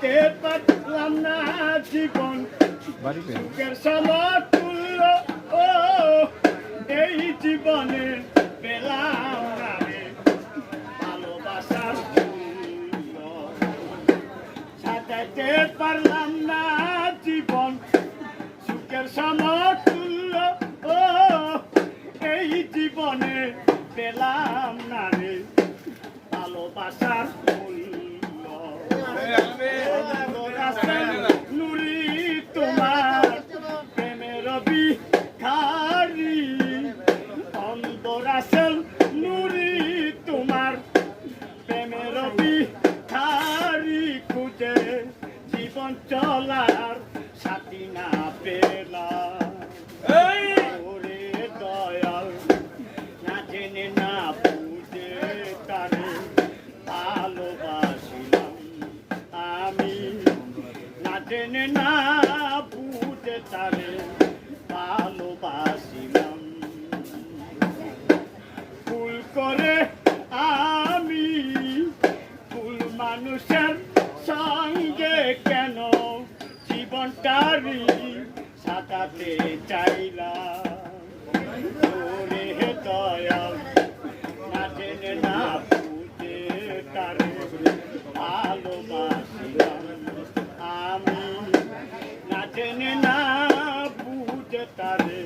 সাজাইতে পারলাম না জীবন সুখের সমতুল্য ও এই জীবনে পেলাম না রে ভালোবাসার। সাজাইতে পারলাম না জীবন সুখের সমতুল্য ও এই জীবনে পেলাম না রে ভালোবাসার আসল নুরি তোমার প্রেমের বিহারি খুঁজে জীবন চলার সাথী না ওরে দয়াল না জেনে না বুঝে তারে ভালোবাসিলাম। আমি না জেনে না জীবনটারি সাতাতে চাইলাম। ওরে দয়াল, না জেনে তারে ভালোবাসিলাম। আমি না জেনে না বুঝে তারে